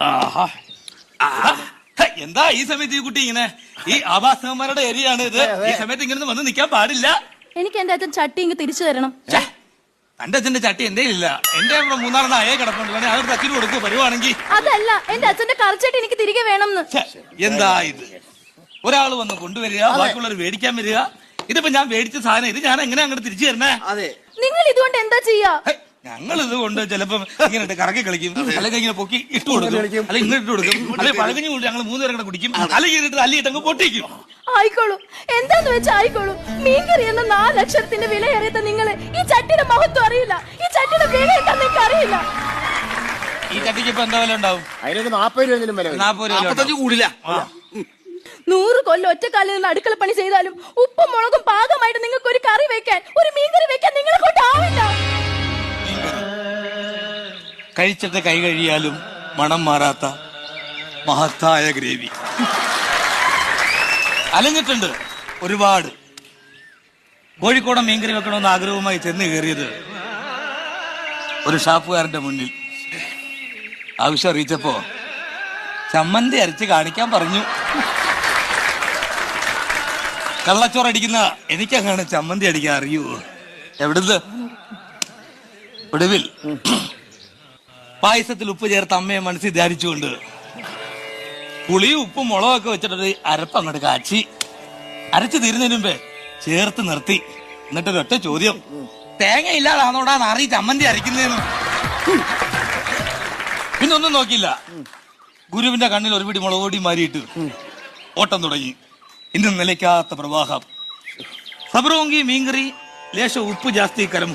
ആഹാ. എന്താ ഈ സമയത്ത് ഈ കുട്ടി ഇങ്ങനെ? ഈ ആവാസവന്മാരുടെ ഏരിയയാണ് ഇത്. ഈ സമയത്ത് ഇങ്ങനെ വന്ന് നിൽക്കാൻ പാടില്ല. എനിക്ക് എന്റെ അച്ഛൻ ചട്ടി ഇങ്ങ് തിരിച്ചു തരണം. തന്റെ അച്ഛന്റെ ചട്ടി എന്റെ ഇല്ല. എന്റെ മൂന്നാറിന് അയേ കിടപ്പുണ്ട്. വേണേ അതൊരു അച്ഛന് കൊടുക്കുക വരുവാണെങ്കിൽ അതല്ല എന്റെ അച്ഛന്റെ കറച്ചട്ടി എനിക്ക് തിരികെ വേണം എന്താ ഇത്? ഒരാൾ വന്ന് കൊണ്ടുവരിക ബാക്കിയുള്ളവർ മേടിക്കാൻ വരിക. ഇതിപ്പോ ഞാൻ മേടിച്ച സാധനം ഇത് ഞാൻ എങ്ങനെ അങ്ങോട്ട് തിരിച്ചു തരണേ? അതെ. നിങ്ങൾ ഇതുകൊണ്ട് എന്താ ചെയ്യാ? ഞങ്ങൾ ഇത് കൊണ്ട് ചിലപ്പം ഇങ്ങനെ ഇട്ട് കറക്കി കളിക്കും. അല്ലെങ്കിൽ ഇങ്ങനെ പൊക്കി ഇട്ട് കൊടുക്കും. അല്ലെങ്കിൽ ഇങ്ങനെ ഇട്ട് കൊടുക്കും. അല്ലെങ്കിൽ പഴകഞ്ഞു കൊണ്ട് ഞങ്ങൾ മൂന്ന് പേരെ കൂടെ കുടിക്കും. അല്ലെങ്കിൽ അല്ലിയിട്ട് അങ്ങ് പൊട്ടിക്കും. ആയിക്കോളൂ. എന്താന്ന് വെച്ചാ ആയിക്കോളൂ. മീൻകറി എന്ന നാലക്ഷരത്തിന്റെ വില അറിയാത്ത നിങ്ങൾ ഈ ചട്ടിയുടെ മഹത്വം അറിയില്ല. ഈ ചട്ടിയുടെ വില എന്താ നിങ്ങൾക്ക് അറിയില്ല. ഈ ചട്ടിക്ക് ഇപ്പൊ എന്താ വില ഉണ്ടാവും? അതിനൊരു നാപ്പത് രൂപ നാപ്പത് രൂപ. കൂടില്ല നൂറ് കൊല്ലം ഒറ്റക്കാലിൽ നിന്ന് അടുക്കള പണി ചെയ്താലും ഉപ്പും മുളകും കഴിച്ചിട്ട് കൈ കഴിയാലും മണം മാറാത്ത മഹത്തായ ഗ്രേവി. അലഞ്ഞിട്ടുണ്ട് ഒരുപാട്. കോഴിക്കോടൻ മീൻകറി വെക്കണമെന്ന് ആഗ്രഹവുമായി ചെന്ന് കയറിയത് ഒരു ഷാപ്പുകാരന്റെ മുന്നിൽ. ആവശ്യം അറിയിച്ചപ്പോ ചമ്മന്തി അരച്ച് കാണിക്കാൻ പറഞ്ഞു. കള്ളച്ചോറ് അടിക്കുന്ന എനിക്കങ്ങനെ ചമ്മന്തി അടിക്കാൻ അറിയൂ? എവിടുന്ന്? ഒടുവിൽ പായസത്തിൽ ഉപ്പ് ചേർത്ത് അമ്മയെ മനസ്സിൽ ധ്യാനിച്ചുകൊണ്ട് പുളി ഉപ്പും മുളകൊക്കെ വെച്ചിട്ടൊരു അരപ്പ് അങ്ങോട്ട് കാച്ചി. അരച്ചു തീരുന്നതിന് മുമ്പേ ചേർത്ത് നിർത്തി. എന്നിട്ട് ഒറ്റ ചോദ്യം. തേങ്ങ ഇല്ലാതാണോടാ നാറി ചമ്മന്തി അരയ്ക്കുന്നതെന്ന്. പിന്നെ ഒന്നും നോക്കിയില്ല. ഗുരുവിന്റെ കണ്ണിൽ ഒരു പിടി മുളക് പൊടി മാറിയിട്ട് ഓട്ടം തുടങ്ങി. ഇന്നും നിലയ്ക്കാത്ത പ്രവാഹം. സബറോങ്കി മീൻകറി ലേശം ഉപ്പ് ജാസ്തി കരം